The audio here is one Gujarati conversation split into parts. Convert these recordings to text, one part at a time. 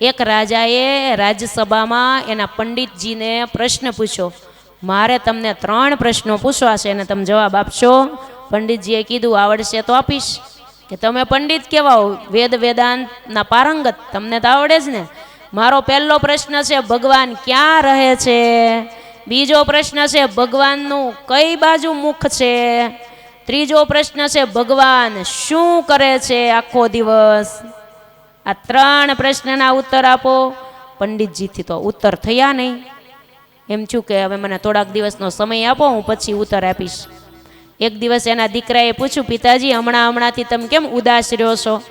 એક રાજાએ રાજ્યસભામાં એના પંડિતજીને પ્રશ્ન પૂછ્યો, મારે તમને ત્રણ પ્રશ્નો પૂછવા છે અને તમે જવાબ આપશો? પંડિતજીએ કીધું, આવડશે તો આપીશ. કે તમે પંડિત કેવા હો વેદ વેદાંતના પારંગત, તમને તો આવડે જ ને? મારો પહેલો પ્રશ્ન છે, ભગવાન ક્યાં રહે છે? બીજો પ્રશ્ન છે, ભગવાનનું કઈ બાજુ મુખ છે? ત્રીજો પ્રશ્ન છે, ભગવાન શું કરે છે આખો દિવસ? આ ત્રણ પ્રશ્નના ઉત્તર આપો. પંડિતજીથી તો ઉત્તર થયા નહીં. એમ છું કે હવે મને થોડાક દિવસનો સમય આપો, હું પછી ઉત્તર આપીશ. એક દિવસ એના દીકરાએ પૂછ્યું, પિતાજી, હમણાં હમણાંથી તમે કેમ ઉદાસ રહ્યો છો?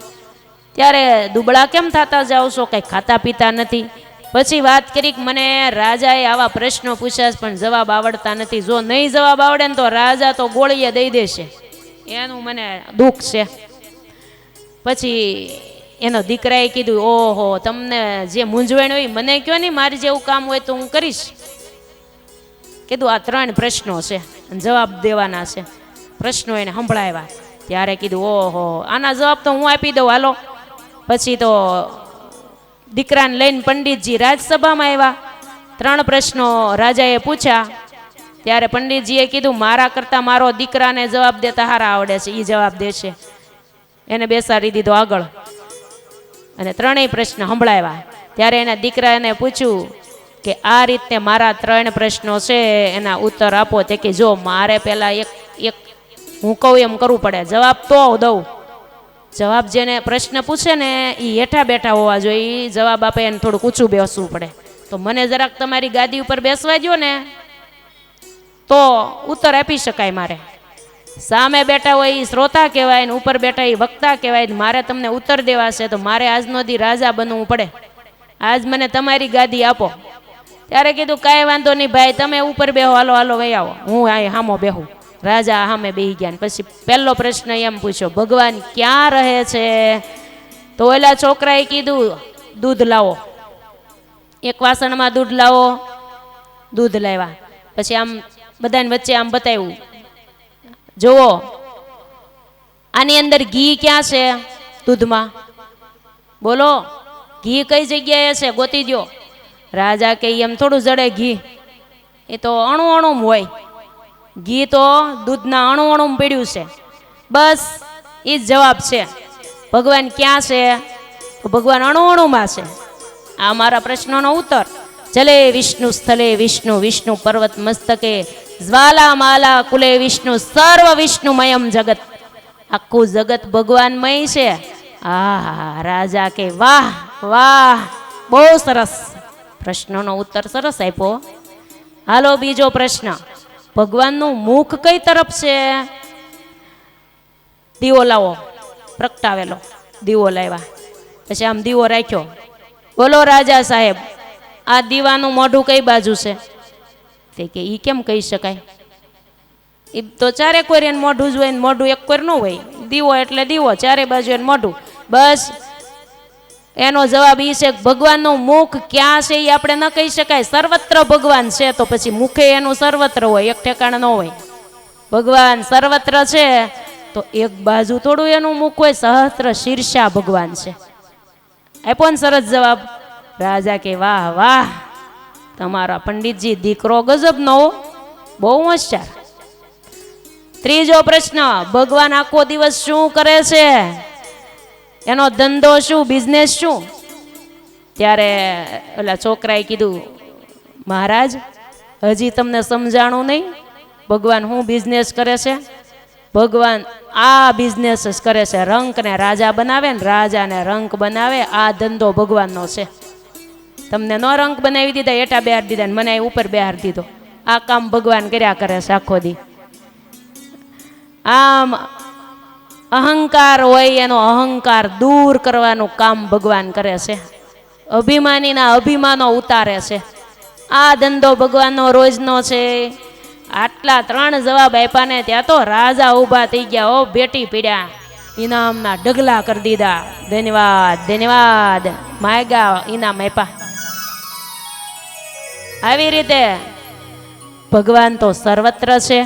ત્યારે દુબળા કેમ થતા જાઓ છો? કંઈ ખાતા પીતા નથી. પછી વાત કરી કે મને રાજાએ આવા પ્રશ્નો પૂછ્યા પણ જવાબ આવડતા નથી. જો નહીં જવાબ આવડે ને તો રાજા તો ગોળીએ દઈ દેશે. એનું મને દુઃખ છે. પછી એનો દીકરાએ કીધું, ઓહો, તમને જે મૂંઝવણ હોય મને કયો નહીં મારે જેવું કામ હોય તો હું કરીશ. કીધું, આ ત્રણ પ્રશ્નો છે. જવાબ દેવાના છે. પ્રશ્નો એને સંભળાવ્યા. ત્યારે કીધું, ઓહો, આના જવાબ તો હું આપી દઉં, હાલો. પછી તો દીકરાને લઈને પંડિતજી રાજસભામાં આવ્યા. ત્રણ પ્રશ્નો રાજાએ પૂછ્યા. ત્યારે પંડિતજીએ કીધું, મારા કરતાં મારો દીકરાને જવાબ દેતા હારા આવડે છે એ જવાબ દેશે. એને બેસાડી દીધો આગળ. અને ત્રણેય પ્રશ્ન સંભળાવ્યા. ત્યારે એના દીકરાને પૂછ્યું કે આ રીતે મારા ત્રણ પ્રશ્નો છે, એના ઉત્તર આપો. તે કે જો મારે પહેલાં એક એક હું કહું એમ કરવું પડે. જવાબ તો દઉં. જવાબ જેને પ્રશ્ન પૂછે ને એ હેઠા બેઠા હોવા જોઈએ. જવાબ આપે એને થોડુંક ઊંચું બેસવું પડે. તો મને જરાક તમારી ગાદી ઉપર બેસવા દો ને. તો ઉત્તર આપી શકાય મારે. સામે બેઠા હોય એ શ્રોતા કહેવાય ને ઉપર બેઠા એ વક્તા કહેવાય મારે તમને ઉત્તર દેવા તો મારે આજનો દી રાજા બનવું પડે. આજ મને તમારી ગાદી આપો. ત્યારે કીધું, કાંઈ વાંધો નહીં ભાઈ, તમે ઉપર બેહો, હાલો હાલો, વહી આવો. હું અહીં હામો બેહું. રાજા સામે બેહી ગયા પછી પહેલો પ્રશ્ન એમ પૂછ્યો, ભગવાન ક્યાં રહે છે? તો ઓલા છોકરાએ કીધું, દૂધ લાવો. એક વાસણમાં દૂધ લાવો, દૂધ લાવ્યા. પછી આમ બધાની વચ્ચે આમ બતાવ્યું જુઓ, આની અંદર ઘી ક્યાં છે? દૂધમાં. બોલો, ઘી કઈ જગ્યાએ છે? ગોતી દ્યો. રાજા કે એમ થોડું જડે ઘી. એ તો અણુ અણુમ હોય. ઘી તો દૂધના અણુ અણુમ પીડ્યું છે. બસ એ જ જવાબ છે. ભગવાન ક્યાં છે? ભગવાન અણુ અણુમાં છે. આ મારા પ્રશ્નોનો ઉત્તર. જલે વિષ્ણુ સ્થલે વિષ્ણુ વિષ્ણુ પર્વત મસ્તકે જ્વાલા માલા કુલે વિષ્ણુ, સર્વ વિષ્ણુમયમ જગત. આખું જગત ભગવાનમય છે. આ રાજા કે વાહ વાહ, બહુ સરસ. પ્રશ્નનો ઉત્તર સરસ આપ્યો. હાલો, બીજો પ્રશ્ન. ભગવાનનું મુખ કઈ તરફ છે? દીવો લાવો. પ્રગટાવેલો. દીવો લાવ્યા. પછી આમ દીવો રાખ્યો. બોલો, રાજા સાહેબ, આ દીવાનું મોઢું કઈ બાજુ છે? તે કે એ કેમ કહી શકાય? એ તો ચારે કોઈ એને મોઢું જ હોય ને મોઢું એક કોઈ ન હોય. દીવો એટલે દીવો, ચારે બાજુ એને મોઢું. બસ એનો જવાબ એ છે કે ભગવાનનું મુખ ક્યાં છે એ આપણે ન કહી શકાય. સર્વત્ર ભગવાન છે તો પછી મુખે એનું સર્વત્ર હોય, એક ઠેકાણ ન હોય. ભગવાન સર્વત્ર છે તો એક બાજુ થોડું એનું મુખ હોય, સહસ્ત્ર શીર્ષા ભગવાન છે. આપ્યો ને સરસ જવાબ. રાજા કે વાહ વાહ. તમારા પંડિતજી દીકરો ગજબનો. બહુ હોશિયાર. ત્રીજો પ્રશ્ન, ભગવાન આખો દિવસ શું કરે છે? એનો ધંધો શું બિઝનેસ શું? ત્યારે ઓલા છોકરાએ કીધું, મહારાજ, હજી તમને સમજાણું નહીં. ભગવાન શું બિઝનેસ કરે છે? ભગવાન આ બિઝનેસ જ કરે છે. રંકને રાજા બનાવે ને રાજાને રંક બનાવે. આ ધંધો ભગવાનનો છે. તમને નો રંગ બનાવી દીધા, એટા બેહાર દીધા ને મને ઉપર બેહાર દીધો. આ કામ ભગવાન કર્યા કરે છે આખો દી. આમ અહંકાર હોય એનો અહંકાર દૂર કરવાનું કામ ભગવાન કરે છે. અભિમાનીના અભિમાનો ઉતારે છે. આ ધંધો ભગવાનનો રોજનો છે. આટલા ત્રણ જવાબ આપ્યા ને ત્યાં તો રાજા ઊભા થઈ ગયા ઓ બેટી પીડ્યા. ઇનામના ડગલા કરી દીધા. ધન્યવાદ ધન્યવાદ. માયગા ઇનામ આપ્યા. આવી રીતે ભગવાન તો સર્વત્ર છે.